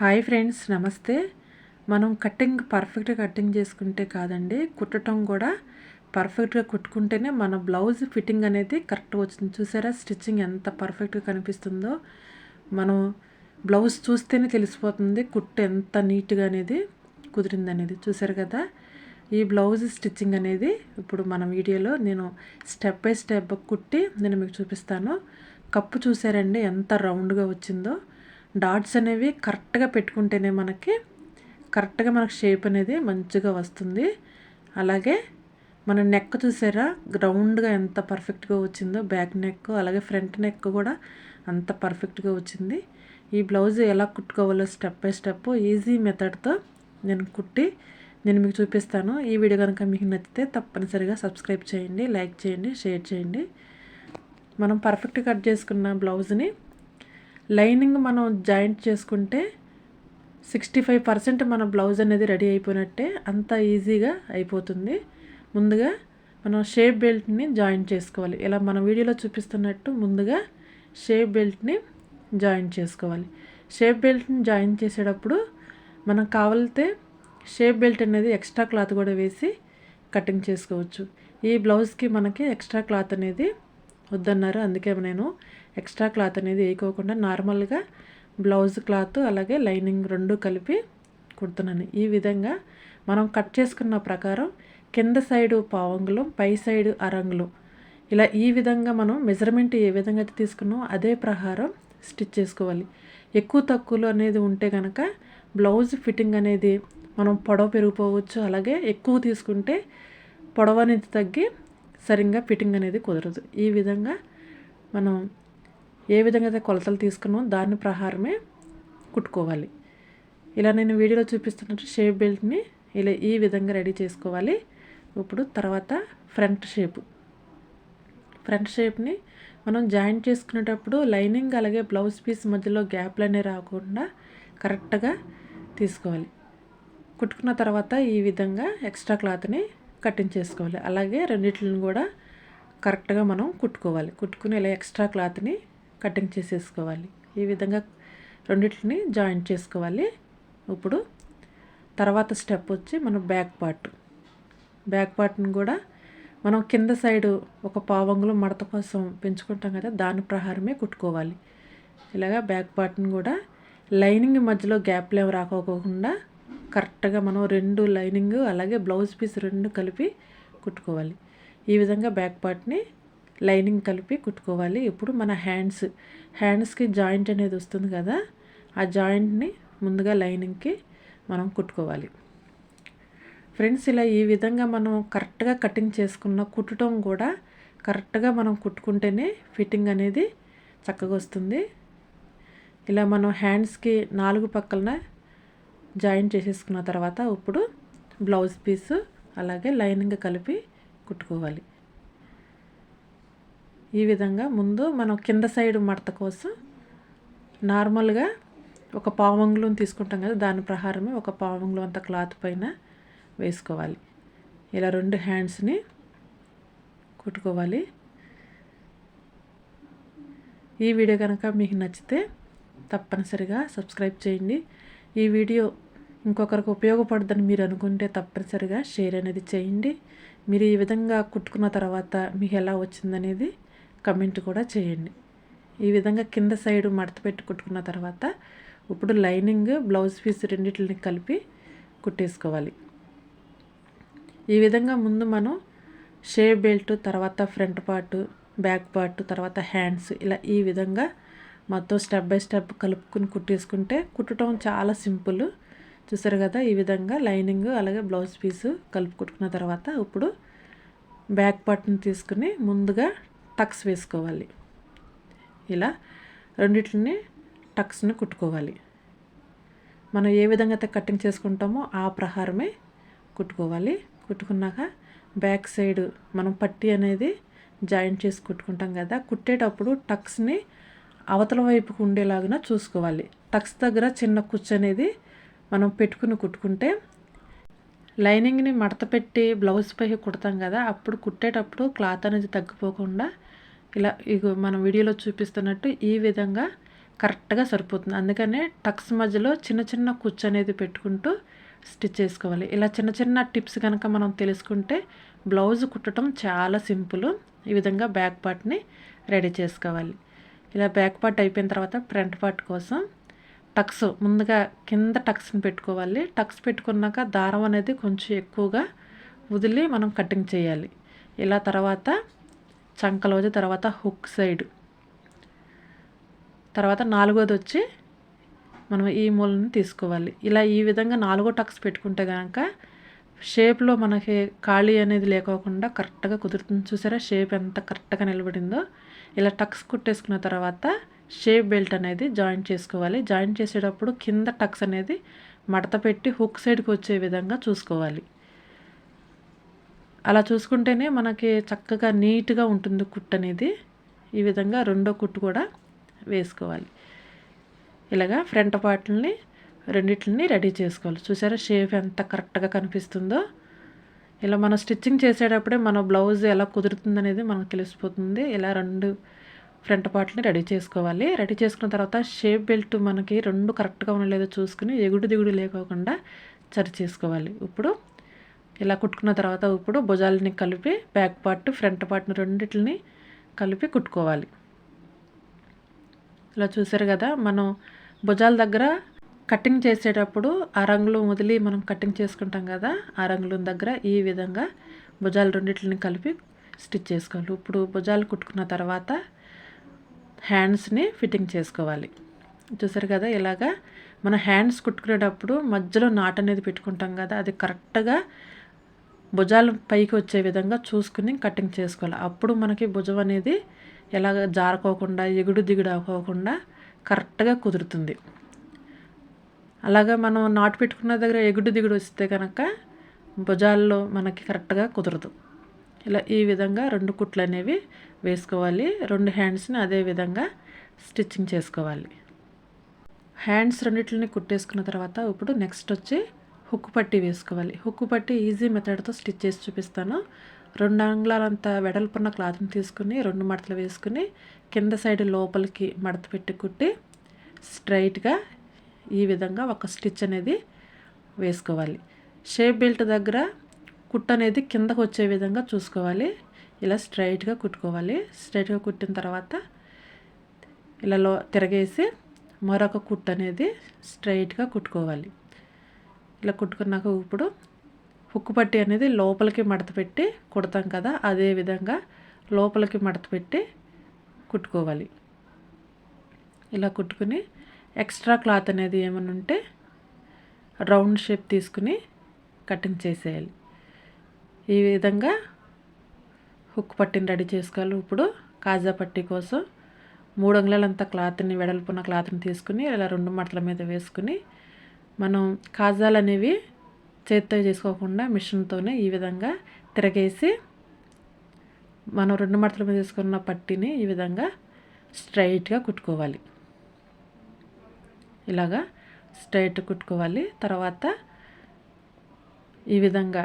Hi friends నమస్తే. మనం cutting పర్ఫెక్ట్గా కటింగ్ చేసుకుంటే కాదండి కుట్టడం కూడా పర్ఫెక్ట్గా కుట్టుకుంటేనే మన బ్లౌజ్ ఫిట్టింగ్ అనేది కరెక్ట్గా వచ్చింది. చూసారా స్టిచ్చింగ్ ఎంత పర్ఫెక్ట్గా కనిపిస్తుందో. మనం బ్లౌజ్ చూస్తేనే తెలిసిపోతుంది కుట్టు ఎంత నీట్గా అనేది కుదిరింది అనేది. చూసారు కదా ఈ బ్లౌజ్ స్టిచ్చింగ్ అనేది ఇప్పుడు మన వీడియోలో నేను స్టెప్ బై స్టెప్ కుట్టి నేను మీకు చూపిస్తాను. కప్పు చూసారండి ఎంత రౌండ్గా వచ్చిందో. డాట్స్ అనేవి కరెక్ట్గా పెట్టుకుంటేనే మనకి కరెక్ట్గా మనకు షేప్ అనేది మంచిగా వస్తుంది. అలాగే మన నెక్ చూసారా? గ్రౌండ్గా ఎంత పర్ఫెక్ట్గా వచ్చిందో బ్యాక్ నెక్ అలాగే ఫ్రంట్ నెక్ కూడా అంత పర్ఫెక్ట్గా వచ్చింది. ఈ బ్లౌజ్ ఎలా కుట్టుకోవాలో స్టెప్ బై స్టెప్ ఈజీ మెథడ్తో నేను కుట్టి నేను మీకు చూపిస్తాను. ఈ వీడియో కనుక మీకు నచ్చితే తప్పనిసరిగా సబ్స్క్రైబ్ చేయండి లైక్ చేయండి షేర్ చేయండి. మనం పర్ఫెక్ట్ కట్ చేసుకున్న బ్లౌజ్ని లైనింగ్ మనం జాయింట్ చేసుకుంటే సిక్స్టీ ఫైవ్ పర్సెంట్ మన బ్లౌజ్ అనేది రెడీ అయిపోయినట్టే అంత ఈజీగా అయిపోతుంది. ముందుగా మనం షేప్ బెల్ట్ని జాయింట్ చేసుకోవాలి. ఇలా మన వీడియోలో చూపిస్తున్నట్టు ముందుగా షేప్ బెల్ట్ని జాయింట్ చేసుకోవాలి. షేప్ బెల్ట్ని జాయిన్ చేసేటప్పుడు మనం కావాలితే షేప్ బెల్ట్ అనేది ఎక్స్ట్రా క్లాత్ కూడా వేసి కటింగ్ చేసుకోవచ్చు. ఈ బ్లౌజ్కి మనకి ఎక్స్ట్రా క్లాత్ అనేది వద్దన్నారు. అందుకే నేను ఎక్స్ట్రా క్లాత్ అనేది వేయకోకుండా నార్మల్గా బ్లౌజ్ క్లాత్ అలాగే లైనింగ్ రెండు కలిపి కుడుతున్నాను. ఈ విధంగా మనం కట్ చేసుకున్న ప్రకారం కింద సైడు పావంగులు పై సైడు అరంగులు. ఇలా ఈ విధంగా మనం మెజర్మెంట్ ఏ విధంగా అయితే తీసుకున్నామో అదే ప్రకారం స్టిచ్ చేసుకోవాలి. ఎక్కువ తక్కువలు అనేది ఉంటే కనుక బ్లౌజ్ ఫిట్టింగ్ అనేది మనం పొడవ పెరిగిపోవచ్చు. అలాగే ఎక్కువ తీసుకుంటే పొడవ అనేది తగ్గి సరిగ్గా ఫిట్టింగ్ అనేది కుదరదు. ఈ విధంగా మనం ఏ విధంగా అయితే కొలతలు తీసుకున్నామో దాని ప్రహారమే కుట్టుకోవాలి. ఇలా నేను వీడియోలో చూపిస్తున్నట్టు షేప్ బెల్ట్ని ఇలా ఈ విధంగా రెడీ చేసుకోవాలి. ఇప్పుడు తర్వాత ఫ్రంట్ షేప్. ఫ్రంట్ షేప్ని మనం జాయింట్ చేసుకునేటప్పుడు లైనింగ్ అలాగే బ్లౌజ్ పీస్ మధ్యలో గ్యాప్లు అనేవి రాకుండా కరెక్ట్గా తీసుకోవాలి. కుట్టుకున్న తర్వాత ఈ విధంగా ఎక్స్ట్రా క్లాత్ని కటింగ్ చేసుకోవాలి. అలాగే రెండిట్లను కూడా కరెక్ట్గా మనం కుట్టుకోవాలి. కుట్టుకుని ఇలా ఎక్స్ట్రా క్లాత్ని కటింగ్ చేసేసుకోవాలి. ఈ విధంగా రెండింటిని జాయింట్ చేసుకోవాలి. ఇప్పుడు తర్వాత స్టెప్ వచ్చి మన బ్యాక్ పార్ట్. బ్యాక్ పార్ట్ని కూడా మనం కింద సైడు ఒక పావంగులు మడత కోసం పెంచుకుంటాం కదా దాని ప్రహారమే కుట్టుకోవాలి. ఇలాగా బ్యాక్ పార్ట్ని కూడా లైనింగ్ మధ్యలో గ్యాప్లు ఏమి రాకోకుండా కరెక్ట్గా మనం రెండు లైనింగ్ అలాగే బ్లౌజ్ పీస్ రెండు కలిపి కుట్టుకోవాలి. ఈ విధంగా బ్యాక్ పార్ట్ని లైనింగ్ కలిపి కుట్టుకోవాలి. ఇప్పుడు మన హ్యాండ్స్ హ్యాండ్స్కి జాయింట్ అనేది వస్తుంది కదా ఆ జాయింట్ని ముందుగా లైనింగ్కి మనం కుట్టుకోవాలి. ఫ్రెండ్స్ ఇలా ఈ విధంగా మనం కరెక్ట్గా కటింగ్ చేసుకున్న కుట్టడం కూడా కరెక్ట్గా మనం కుట్టుకుంటేనే ఫిట్టింగ్ అనేది చక్కగా వస్తుంది. ఇలా మనం హ్యాండ్స్కి నాలుగు పక్కలన జాయింట్ చేసేసుకున్న తర్వాత ఇప్పుడు బ్లౌజ్ పీసు అలాగే లైనింగ్ కలిపి కుట్టుకోవాలి. ఈ విధంగా ముందు మనం కింద సైడ్ మడత కోసం నార్మల్గా ఒక పావంగులను తీసుకుంటాం కదా దాని ప్రహారమే ఒక పావంగులు అంత క్లాత్ పైన వేసుకోవాలి. ఇలా రెండు హ్యాండ్స్ని కుట్టుకోవాలి. ఈ వీడియో కనుక మీకు నచ్చితే తప్పనిసరిగా సబ్స్క్రైబ్ చేయండి. ఈ వీడియో ఇంకొకరికి ఉపయోగపడుతుందని మీరు అనుకుంటే తప్పనిసరిగా షేర్ అనేది చేయండి. మీరు ఈ విధంగా కుట్టుకున్న తర్వాత మీకు ఎలా వచ్చిందనేది కమెంట్ కూడా చేయండి. ఈ విధంగా కింద సైడ్ మడత పెట్టి కుట్టుకున్న తర్వాత ఇప్పుడు లైనింగ్ బ్లౌజ్ పీస్ రెండింటిని కలిపి కుట్టేసుకోవాలి. ఈ విధంగా ముందు మనం షేప్ బెల్ట్ తర్వాత ఫ్రంట్ పార్ట్ బ్యాక్ పార్ట్ తర్వాత హ్యాండ్స్ ఇలా ఈ విధంగా మొత్తం స్టెప్ బై స్టెప్ కలుపుకుని కుట్టేసుకుంటే కుట్టడం చాలా సింపుల్. చూసారు కదా ఈ విధంగా లైనింగ్ అలాగే బ్లౌజ్ పీసు కలుపు కుట్టుకున్న తర్వాత ఇప్పుడు బ్యాక్ పార్ట్ని తీసుకుని ముందుగా టక్స్ వేసుకోవాలి. ఇలా రెండిట్లని టక్స్ని కుట్టుకోవాలి. మనం ఏ విధంగా అయితే కటింగ్ చేసుకుంటామో ఆ ప్రహారమే కుట్టుకోవాలి. కుట్టుకున్నాక బ్యాక్ సైడ్ మనం పట్టి అనేది జాయింట్ చేసి కుట్టుకుంటాం కదా కుట్టేటప్పుడు టక్స్ని అవతల వైపుకు ఉండేలాగా చూసుకోవాలి. టక్స్ దగ్గర చిన్న కుచ్చు అనేది మనం పెట్టుకుని కుట్టుకుంటే లైనింగ్ని మడత పెట్టి బ్లౌజ్ పై కుడతాం కదా అప్పుడు కుట్టేటప్పుడు క్లాత్ అనేది తగ్గిపోకుండా ఇలా ఇగో మనం వీడియోలో చూపిస్తున్నట్టు ఈ విధంగా కరెక్ట్గా సరిపోతుంది. అందుకనే టక్స్ మధ్యలో చిన్న చిన్న కుచ్చు అనేది పెట్టుకుంటూ స్టిచ్ చేసుకోవాలి. ఇలా చిన్న చిన్న టిప్స్ కనుక మనం తెలుసుకుంటే బ్లౌజ్ కుట్టడం చాలా సింపుల్. ఈ విధంగా బ్యాక్ పార్ట్ని రెడీ చేసుకోవాలి. ఇలా బ్యాక్ పార్ట్ అయిపోయిన తర్వాత ఫ్రంట్ పార్ట్ కోసం టక్స్ ముందుగా కింద టక్స్ని పెట్టుకోవాలి. టక్స్ పెట్టుకున్నాక దారం అనేది కొంచెం ఎక్కువగా వదిలి మనం కటింగ్ చేయాలి. ఇలా తర్వాత చంకలోది తర్వాత హుక్ సైడ్. తర్వాత నాలుగోది వచ్చి మనం ఈ మూలని తీసుకోవాలి. ఇలా ఈ విధంగా నాలుగో టక్స్ పెట్టుకుంటే కనుక షేప్లో మనకి ఖాళీ అనేది లేకోకుండా కరెక్ట్గా కుదురుతుంది. చూసారా? షేప్ ఎంత కరెక్ట్గా నిలబడిందో. ఇలా టక్స్ కుట్టేసుకున్న తర్వాత షేప్ బెల్ట్ అనేది జాయింట్ చేసుకోవాలి. జాయింట్ చేసేటప్పుడు కింద టక్స్ అనేది మడత పెట్టి హుక్ సైడ్కి వచ్చే విధంగా చూసుకోవాలి. అలా చూసుకుంటేనే మనకి చక్కగా నీట్గా ఉంటుంది కుట్ అనేది. ఈ విధంగా రెండో కుట్టు కూడా వేసుకోవాలి. ఇలాగా ఫ్రంట్ పార్ట్ని రెండిట్లని రెడీ చేసుకోవాలి. చూసారా షేప్ ఎంత కరెక్ట్గా కనిపిస్తుందో. ఇలా మనం స్టిచ్చింగ్ చేసేటప్పుడే మన బ్లౌజ్ ఎలా కుదురుతుంది అనేది మనకు తెలిసిపోతుంది. ఇలా రెండు ఫ్రంట్ పార్ట్ని రెడీ చేసుకోవాలి. రెడీ చేసుకున్న తర్వాత షేప్ బెల్ట్ మనకి రెండు కరెక్ట్గా ఉండలేదో చూసుకుని ఎగుడు దిగుడు లేకోకుండా సరి చేసుకోవాలి. ఇప్పుడు ఇలా కుట్టుకున్న తర్వాత ఇప్పుడు భుజాలని కలిపి బ్యాక్ పార్ట్ ఫ్రంట్ పార్ట్ని రెండింటిని కలిపి కుట్టుకోవాలి. ఇలా చూసారు కదా మనం భుజాల దగ్గర కటింగ్ చేసేటప్పుడు ఆ రంగులు వదిలి మనం కటింగ్ చేసుకుంటాం కదా ఆ రంగుల దగ్గర ఈ విధంగా భుజాలు రెండింటిని కలిపి స్టిచ్ చేసుకోవాలి. ఇప్పుడు భుజాలు కుట్టుకున్న తర్వాత హ్యాండ్స్ని ఫిట్టింగ్ చేసుకోవాలి. చూసారు కదా ఇలాగా మన హ్యాండ్స్ కుట్టుకునేటప్పుడు మధ్యలో నాట్ అనేది పెట్టుకుంటాం కదా అది కరెక్ట్గా భుజాలు పైకి వచ్చే విధంగా చూసుకుని కటింగ్ చేసుకోవాలి. అప్పుడు మనకి భుజం అనేది ఎలాగ జారుకోకుండా ఎగుడు దిగుడు అవ్వకుండా కరెక్ట్గా కుదురుతుంది. అలాగా మనం నాటు పెట్టుకున్న దగ్గర ఎగుడు దిగుడు వస్తే కనుక భుజాల్లో మనకి కరెక్ట్గా కుదరదు. ఇలా ఈ విధంగా రెండు కుట్లు అనేవి వేసుకోవాలి. రెండు హ్యాండ్స్ని అదే విధంగా స్టిచ్చింగ్ చేసుకోవాలి. హ్యాండ్స్ రెండింటిని కుట్టేసుకున్న తర్వాత ఇప్పుడు నెక్స్ట్ వచ్చి హుక్కు పట్టి వేసుకోవాలి. హుక్కు పట్టి ఈజీ మెథడ్తో స్టిచ్ చేసి చూపిస్తాను. రెండు అంగుళాలంత వెడల్పున్న క్లాత్ని తీసుకుని రెండు మడతలు వేసుకుని కింద సైడ్ లోపలికి మడత పెట్టి కుట్టి స్ట్రైట్గా ఈ విధంగా ఒక స్టిచ్ అనేది వేసుకోవాలి. షేప్ బెల్ట్ దగ్గర కుట్ అనేది కిందకు వచ్చే విధంగా చూసుకోవాలి. ఇలా స్ట్రైట్గా కుట్టుకోవాలి. స్ట్రైట్గా కుట్టిన తర్వాత ఇలా లో తిరగేసి మరొక కుట్ అనేది స్ట్రైట్గా కుట్టుకోవాలి. ఇలా కుట్టుకున్నాక ఇప్పుడు హుక్కు పట్టి అనేది లోపలికి మడత పెట్టి కుడతాం కదా అదే విధంగా లోపలికి మడత పెట్టి కుట్టుకోవాలి. ఇలా కుట్టుకుని ఎక్స్ట్రా క్లాత్ అనేది ఏమైనా ఉంటే రౌండ్ షేప్ తీసుకుని కటింగ్ చేసేయాలి. ఈ విధంగా హుక్ పట్టిని రెడీ చేసుకోవాలి. ఇప్పుడు కాజా పట్టి కోసం మూడు అంగుళాలంత క్లాత్ని వెడల్పున్న క్లాత్ని తీసుకుని ఇలా రెండు మడతల మీద వేసుకుని మనం కాజాలు అనేవి చేత్తో చేసుకోకుండా మిషన్తోనే ఈ విధంగా తిరగేసి మనం రెండు మడతల మీద తీసుకున్న పట్టిని ఈ విధంగా స్ట్రైట్గా కుట్టుకోవాలి. ఇలాగా స్ట్రైట్ కుట్టుకోవాలి. తర్వాత ఈ విధంగా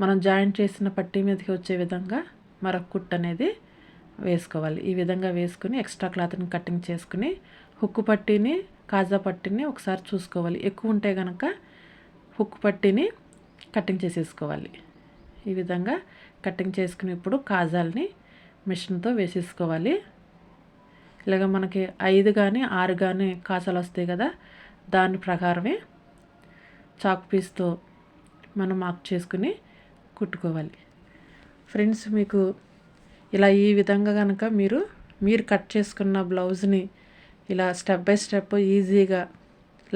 మనం జాయింట్ చేసిన పట్టీ మీదకి వచ్చే విధంగా మరొక కుట్ అనేది వేసుకోవాలి. ఈ విధంగా వేసుకుని ఎక్స్ట్రా క్లాత్ని కటింగ్ చేసుకుని హుక్కు పట్టీని కాజా పట్టిని ఒకసారి చూసుకోవాలి. ఎక్కువ ఉంటే కనుక హుక్ పట్టిని కటింగ్ చేసేసుకోవాలి. ఈ విధంగా కటింగ్ చేసుకుని ఇప్పుడు కాజాలని మిషన్తో వేసేసుకోవాలి. ఇలాగ మనకి ఐదు కానీ ఆరు కానీ కాజాలు వస్తాయి కదా దాని ప్రకారమే చాక్ పీస్తో మనం మార్క్ చేసుకుని కుట్టుకోవాలి. ఫ్రెండ్స్ మీకు ఇలా ఈ విధంగా కనుక మీరు మీరు కట్ చేసుకున్న బ్లౌజ్ని ఇలా స్టెప్ బై స్టెప్ ఈజీగా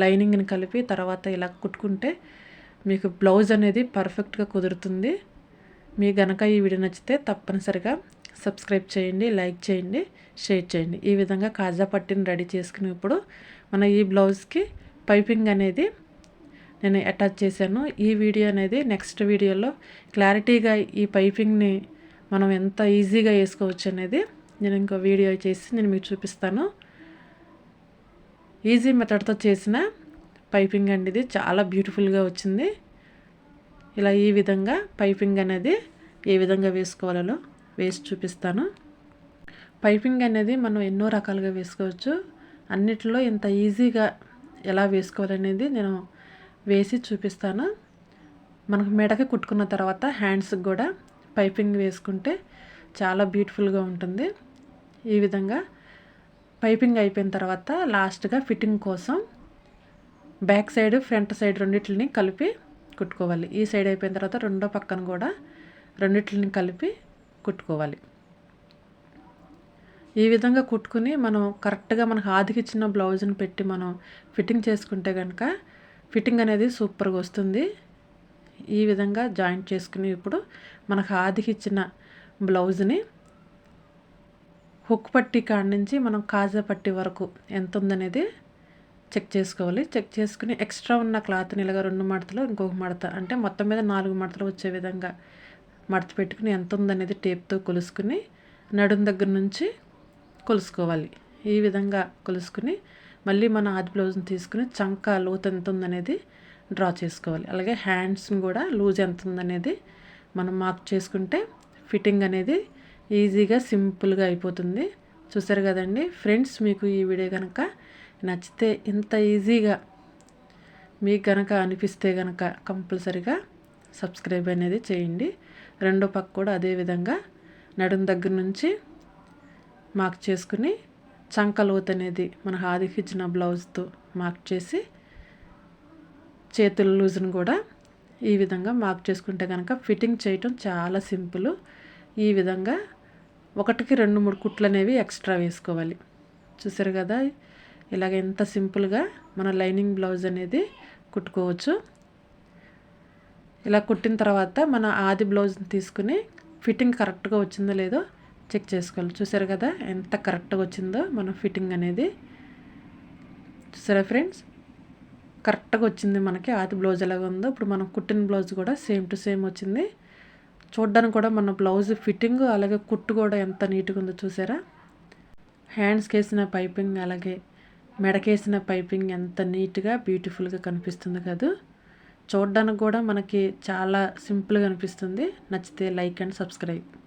లైనింగ్ని కలిపి తర్వాత ఇలా కుట్టుకుంటే మీకు బ్లౌజ్ అనేది పర్ఫెక్ట్గా కుదురుతుంది. మీ గనక ఈ వీడియో నచ్చితే తప్పనిసరిగా సబ్స్క్రైబ్ చేయండి లైక్ చేయండి షేర్ చేయండి. ఈ విధంగా కాజా పట్టిని రెడీ చేసుకునేప్పుడు మన ఈ బ్లౌజ్కి పైపింగ్ అనేది నేను అటాచ్ చేశాను. ఈ వీడియో అనేది నెక్స్ట్ వీడియోలో క్లారిటీగా ఈ పైపింగ్ని మనం ఎంత ఈజీగా వేసుకోవచ్చు అనేది నేను ఇంకో వీడియో చేసి నేను మీకు చూపిస్తాను. ఈజీ మెథడ్తో చేసిన పైపింగ్ అండి ఇది. చాలా బ్యూటిఫుల్గా వచ్చింది. ఇలా ఈ విధంగా పైపింగ్ అనేది ఏ విధంగా వేసుకోవాలో వేసి చూపిస్తాను. పైపింగ్ అనేది మనం ఎన్నో రకాలుగా వేసుకోవచ్చు. అన్నిటిలో ఇంత ఈజీగా ఎలా వేసుకోవాలనేది నేను వేసి చూపిస్తాను. మనకు మెడకి కుట్టుకున్న తర్వాత హ్యాండ్స్కి కూడా పైపింగ్ వేసుకుంటే చాలా బ్యూటిఫుల్గా ఉంటుంది. ఈ విధంగా పైపింగ్ అయిపోయిన తర్వాత లాస్ట్గా ఫిట్టింగ్ కోసం బ్యాక్ సైడ్ ఫ్రంట్ సైడ్ రెండింటిని కలిపి కుట్టుకోవాలి. ఈ సైడ్ అయిపోయిన తర్వాత రెండో పక్కన కూడా రెండింటిని కలిపి కుట్టుకోవాలి. ఈ విధంగా కుట్టుకుని మనం కరెక్ట్గా మనకు ఆదికిచ్చిన బ్లౌజ్ని పెట్టి మనం ఫిట్టింగ్ చేసుకుంటే కనుక ఫిట్టింగ్ అనేది సూపర్గా వస్తుంది. ఈ విధంగా జాయింట్ చేసుకుని ఇప్పుడు మనకు ఆదికిచ్చిన బ్లౌజ్ని హుక్ పట్టి కాడ నుంచి మనం కాజా పట్టి వరకు ఎంత ఉందనేది చెక్ చేసుకోవాలి. చెక్ చేసుకుని ఎక్స్ట్రా ఉన్న క్లాత్ని ఇలాగ రెండు మడతలు ఇంకొక మడత అంటే మొత్తం మీద నాలుగు మడతలు వచ్చే విధంగా మడత పెట్టుకుని ఎంత ఉందనేది టేప్తో కొలుసుకుని నడుం దగ్గర నుంచి కొలుసుకోవాలి. ఈ విధంగా కొలుసుకుని మళ్ళీ మన ఆది బ్లౌజ్ని తీసుకుని చంక లోతు ఎంత ఉందనేది డ్రా చేసుకోవాలి. అలాగే హ్యాండ్స్ని కూడా లూజ్ ఎంత ఉందనేది మనం మార్క్ చేసుకుంటే ఫిట్టింగ్ అనేది ఈజీగా సింపుల్గా అయిపోతుంది. చూసారు కదండి? ఫ్రెండ్స్ మీకు ఈ వీడియో కనుక నచ్చితే ఇంత ఈజీగా మీకు కనుక అనిపిస్తే కనుక కంపల్సరిగా సబ్స్క్రైబ్ అనేది చేయండి. రెండో పక్క కూడా అదే విధంగా నడుం దగ్గర నుంచి మార్క్ చేసుకుని చంకలోత్ అనేది మన హాదికి ఇచ్చిన బ్లౌజ్తో మార్క్ చేసి చేతుల లూజ్ని కూడా ఈ విధంగా మార్క్ చేసుకుంటే కనుక ఫిట్టింగ్ చేయటం చాలా సింపుల్. ఈ విధంగా ఒకటికి రెండు మూడు కుట్లు అనేవి ఎక్స్ట్రా వేసుకోవాలి. చూసారు కదా? ఇలాగ ఎంత సింపుల్గా మన లైనింగ్ బ్లౌజ్ అనేది కుట్టుకోవచ్చు. ఇలా కుట్టిన తర్వాత మన ఆది బ్లౌజ్ని తీసుకుని ఫిట్టింగ్ కరెక్ట్గా వచ్చిందో లేదో చెక్ చేసుకోవాలి. చూసారు కదా? ఎంత కరెక్ట్గా వచ్చిందో మన ఫిట్టింగ్ అనేది. చూసారా ఫ్రెండ్స్? కరెక్ట్గా వచ్చింది మనకి ఆది బ్లౌజ్ ఎలాగ ఉందో. ఇప్పుడు మనం కుట్టిన బ్లౌజ్ కూడా సేమ్ టు సేమ్ వచ్చింది. చూడ్డానికి కూడా మన బ్లౌజ్ ఫిట్టింగ్ అలాగే కుట్టు కూడా ఎంత నీట్గా ఉందో చూసారా? హ్యాండ్స్కి వేసిన పైపింగ్ అలాగే మెడకేసిన పైపింగ్ ఎంత నీట్గా బ్యూటిఫుల్గా కనిపిస్తుంది కదా. చూడడానికి కూడా మనకి చాలా సింపుల్గా అనిపిస్తుంది. నచ్చితే లైక్ అండ్ సబ్స్క్రైబ్.